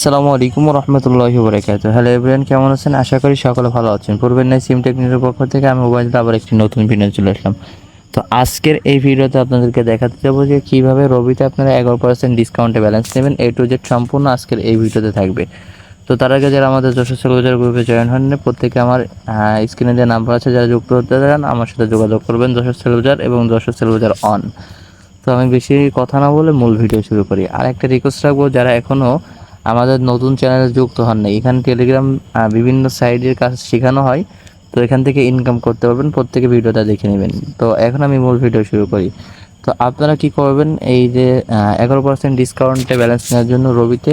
আসসালামু আলাইকুম রহমতুল্লাহি বরাকাত হ্যালো এভরিয়ান কেমন আছেন? আশা করি সকলে ভালো আছেন। পূর্বের নাই সিম টেকনিকের পক্ষ থেকে আমি মোবাইলটা আবার একটি নতুন ভিডিও চলে আসলাম। তো আজকের এই ভিডিওতে আপনাদেরকে দেখাতে যাব যে কীভাবে রবিতে আপনারা এগারো পার্সেন্ট ডিসকাউন্টে ব্যালেন্স নেবেন। এ টু জেড সম্পূর্ণ আজকের এই ভিডিওতে থাকবে। তো তার আগে যারা আমাদের যশোর সেলবাজার গ্রুপে জয়েন হন প্রত্যেকে আমার স্ক্রিনে যে নাম্বার আছে, যারা যুক্ত হতে চান, আমার সাথে যোগাযোগ করবেন যশোর সেলবাজার এবং যশোর সেলবাজার অন তো আমি বেশি কথা না বলে মূল ভিডিও শুরু করি। আর একটা রিকোয়েস্ট রাখব, যারা এখনও আমাদের নতুন চ্যানেলে যুক্ত হন নাই। এখানে টেলিগ্রাম বিভিন্ন সাইডের কাজ শেখানো হয়। তো এখান থেকে ইনকাম করতে পারবেন, প্রত্যেকে ভিডিওটা দেখে নেবেন। তো এখন আমি মূল ভিডিও শুরু করি। তো আপনারা কি করবেন, এই যে এগারো পার্সেন্ট ডিসকাউন্টে ব্যালেন্স নেওয়ার জন্য রবিতে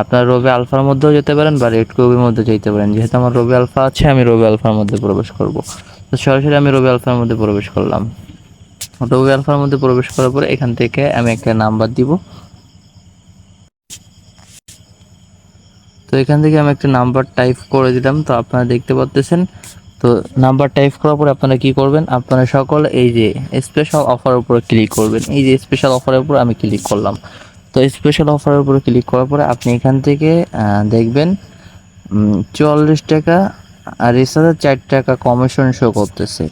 আপনার রবি আলফার মধ্যেও যেতে পারেন বা রেড কবির মধ্যে যেতে পারেন। যেহেতু আমার রবি আলফা আছে, আমি রবি আলফার মধ্যে প্রবেশ করব। তো সরাসরি আমি রবি আলফার মধ্যে প্রবেশ করলাম। রবি আলফার মধ্যে প্রবেশ করার পরে এখান থেকে আমি একটা নাম্বার দিব। তো এখান থেকে আমি একটা নাম্বার টাইপ করে দিলাম, তো আপনারা দেখতে পাচ্ছেন তো নাম্বার টাইপ করার পরে আপনারা কি করবেন, আপনারা সকল এই যে স্পেশাল অফার উপরে ক্লিক করবেন। এই যে স্পেশাল অফারের উপর আমি ক্লিক করলাম। তো স্পেশাল অফারের উপরে ক্লিক করার পরে আপনি এখান থেকে দেখবেন চুয়াল্লিশ টাকা আর রিচার্জের চার টাকা কমিশন শো করতেছে।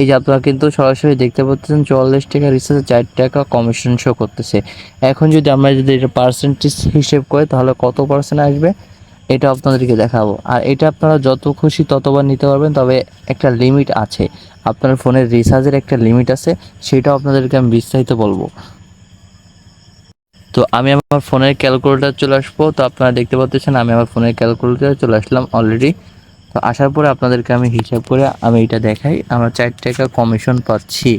এই যে আপনারা কিন্তু সরাসরি দেখতে পাচ্ছেন, চুয়াল্লিশ টাকা রিচার্জে চার টাকা কমিশন শো করতেছে। এখন যদি আমরা যদি এটা পার্সেন্টেজ হিসেব করি, তাহলে কত পার্সেন্ট আসবে? এটা আপনাদেরকে দেখাবো। আর এটা আপনারা যত খুশি ততবার নিতে পারবেন, তবে একটা লিমিট আছে। আপনার ফোনের রিচার্জের একটা লিমিট আছে, সেটাও আপনাদেরকে আমি বিস্তারিত বলব। তো আমি আমার ফোনের ক্যালকুলেটার চলে আসব। তো আপনারা দেখতে পাচ্ছেন, আমি আমার ফোনের ক্যালকুলেটারে চলে আসলাম অলরেডি তো আসার পরে আপনাদেরকে আমি হিসাব করে আমি এটা দেখাই। আমরা চার টাকা কমিশন পাচ্ছি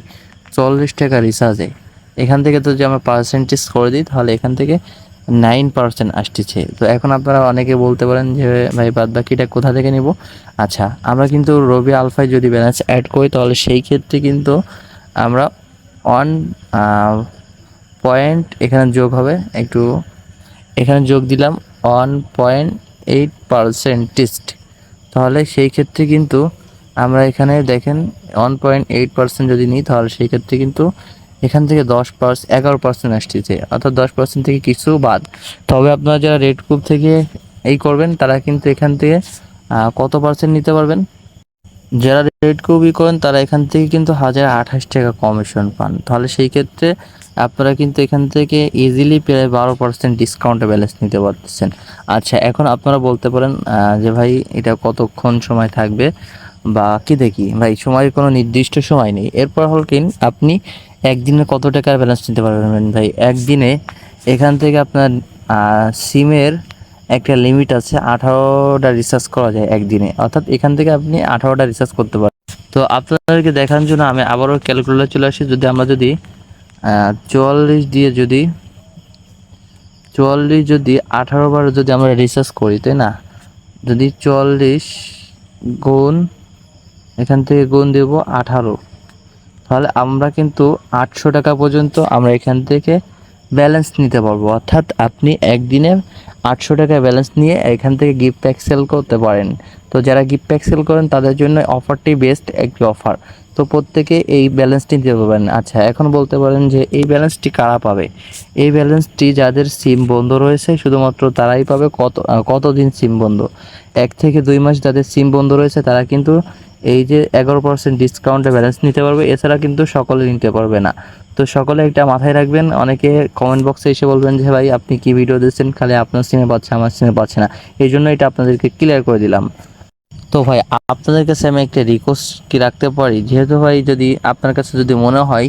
চল্লিশ টাকা রিচার্জে এখান থেকে তো যে আমরা পার্সেন্টেজ করে দিই, তাহলে এখান থেকে নাইন পার্সেন্ট আসতেছে। তো এখন আপনারা অনেকে বলতে পারেন যে, ভাই, বাদ বাকিটা কোথা থেকে নিব? আচ্ছা আমরা কিন্তু রবি আলফায় যদি ব্যালেন্স অ্যাড করি, তাহলে সেই ক্ষেত্রে কিন্তু আমরা অন পয়েন্ট এখানে যোগ হবে। একটু এখানে যোগ দিলাম ওয়ান পয়েন্ট এইট পারসেন্টেজ তাহলে সেই ক্ষেত্রে কিন্তু আমরা এখানে দেখেন ওয়ান পয়েন্ট এইট পার্সেন্ট যদি নিই, তাহলে সেই ক্ষেত্রে কিন্তু এখান থেকে দশ পার্সেন্ট এগারো পার্সেন্ট আসতেছে। অর্থাৎ দশ পার্সেন্ট থেকে কিছু বাদ। তবে আপনারা যারা রেড গ্রুপ থেকে এই করবেন, তারা কিন্তু এখান থেকে কত পার্সেন্ট নিতে পারবেন? যারা রেড কপি করেন, তারা এখান থেকে কিন্তু হাজার আঠাশ টাকা কমিশন পান। তাহলে সেই ক্ষেত্রে আপনারা কিন্তু এখান থেকে ইজিলি প্রায় বারো পার্সেন্ট ডিসকাউন্টে ব্যালেন্স নিতে পারতেছেন। আচ্ছা এখন আপনারা বলতে পারেন যে ভাই, এটা কতক্ষণ সময় থাকবে? বা কি দেখি? ভাই, সময়ের কোনো নির্দিষ্ট সময় নেই। এরপর হল কি, আপনি একদিনে কত টাকার ব্যালেন্স নিতে পারবেন ভাই? একদিনে এখান থেকে আপনার সিমের একটা লিমিট আছে, আঠারোটা রিচার্জ করা যায় একদিনে। অর্থাৎ এখান থেকে আপনি আঠারোটা রিচার্জ করতে পারেন তো আপনাদেরকে দেখানোর জন্য আমি আবারও ক্যালকুলেটর চলে আসি। যদি আমরা যদি চুয়াল্লিশ দিয়ে যদি, চুয়াল্লিশ যদি আঠারো বার যদি আমরা রিচার্জ করি, তাই না? যদি চুয়াল্লিশ গুণ, এখান থেকে গুণ দেব আঠারো। তাহলে আমরা কিন্তু আটশো টাকা পর্যন্ত আমরা এখান থেকে ব্যালেন্স নিতে পারব। অর্থাৎ আপনি একদিনে আটশো টাকা ব্যালেন্স নিয়ে এখান থেকে গিফট প্যাক সেল করতে পারেন। তো যারা গিফট প্যাক সেল করেন, তাদের জন্য অফারটি বেস্ট একটি অফার তো প্রত্যেকে এই ব্যালেন্সটি নিতে পারবেন। আচ্ছা এখন বলতে পারেন যে এই ব্যালেন্সটি কারা পাবে? এই ব্যালেন্সটি যাদের সিম বন্ধ রয়েছে, শুধুমাত্র তারাই পাবে কত কতদিন সিম বন্ধ? এক থেকে দুই মাস যাদের সিম বন্ধ রয়েছে, তারা কিন্তু এই যে এগারো পার্সেন্ট ডিসকাউন্টে ব্যালেন্স নিতে পারবে, এছাড়া কিন্তু সকলে নিতে পারবে না। তো সকলে একটা মাথায় রাখবেন, অনেকে কমেন্ট বক্সে এসে বলবেন যে, ভাই, আপনি কি ভিডিও দিচ্ছেন? খালি আপনার সিমে পাচ্ছে, আমার সিমে পাচ্ছে না। এই জন্য এটা আপনাদেরকে ক্লিয়ার করে দিলাম। তো ভাই, আপনাদের কাছে আমি একটা রিকোয়েস্ট কি রাখতে পারি? যেহেতু ভাই, যদি আপনার কাছে যদি মনে হয়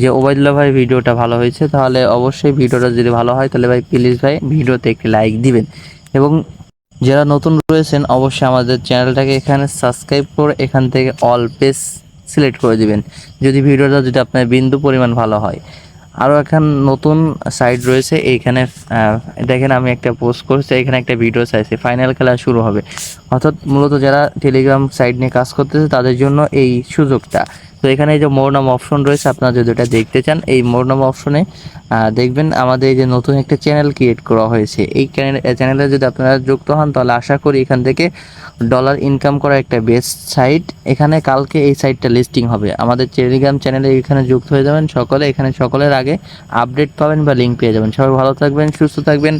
যে, ওবায়দুল্লাহ ভাই, ভিডিওটা ভালো হয়েছে, তাহলে অবশ্যই ভিডিওটা যদি ভালো হয়, তাহলে ভাই প্লিজ ভাই, ভিডিওতে একটি লাইক দিবেন। এবং যারা নতুন রয়েছেন, অবশ্যই আমাদের চ্যানেলটাকে এখানে সাবস্ক্রাইব করে এখান থেকে অল পেজ সিলেক্ট করে দিবেন। যদি ভিডিওটা, যদি আপনার বিন্দু পরিমাণ ভালো হয়। আরও এখন নতুন সাইট রয়েছে, এইখানে দেখেন আমি একটা পোস্ট করছি এখানে একটা ভিডিও চাইছি। ফাইনাল খেলা শুরু হবে। অর্থাৎ মূলত যারা টেলিগ্রাম সাইট নিয়ে কাজ করতেছে, তাদের জন্য এই সুযোগটা। তো এখানে এই যে মোর নাম অপশন রয়েছে, আপনারা যদি এটা দেখতে চান, এই মোর নাম অপশনে দেখবেন আমাদের এই যে নতুন একটা চ্যানেল ক্রিয়েট করা হয়েছে। এই চ্যানেলে যদি আপনারা যুক্ত হন, তাহলে আশা করি এখান থেকে ডলার ইনকাম করা একটা বেস্ট সাইট এখানে কালকে এই সাইটটা লিস্টিং হবে। আমাদের টেলিগ্রাম চ্যানেলে এখানে যুক্ত হয়ে যাবেন সকলে। এখানে সকলের আগে আপডেট পাবেন বা লিঙ্ক পেয়ে যাবেন। সবাই ভালো থাকবেন, সুস্থ থাকবেন।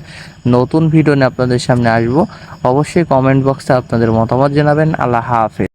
নতুন ভিডিও নিয়ে আপনাদের সামনে আসব। অবশ্যই কমেন্ট বক্সে আপনাদের মতামত জানাবেন। আল্লাহ হাফেজ।